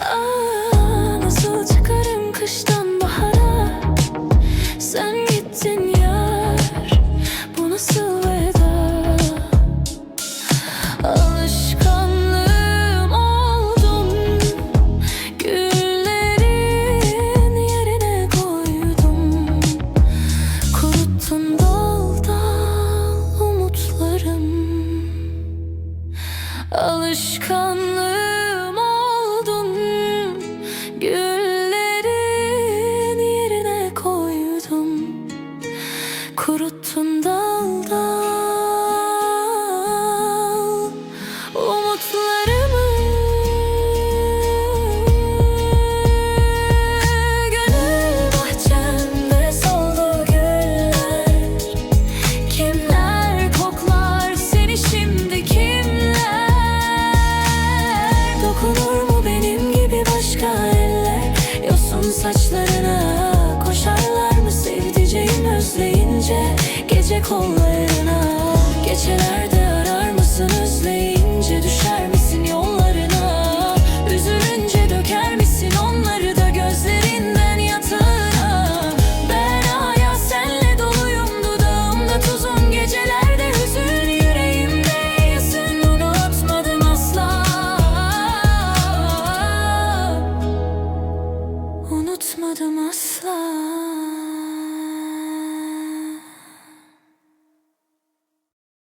Aa, nasıl çıkarım kıştan bahara? Sen gittin yar Bu nasıl veda? Alışkanlığım oldum Güllerin yerine koydum. Kuruttun dal dal umutlarım. Alışkanlığım Kuruttun dal dal Umutlarımı. Gönül bahçemde soldu güller. Kimler koklar seni şimdi kimler? Dokunur mu benim gibi başka eller? Yosun saçlarına koşarlar mı sevdiceğim gece Gece kollarına. Geçelerde arar mısın özleyince Düşer misin yollarına? Üzülünce döker misin onları da Gözlerinden yatağına? Ben hala senle doluyum Dudağımda tuzun gecelerde Hüzün yüreğimde yesin Unutmadım asla. Unutmadım asla.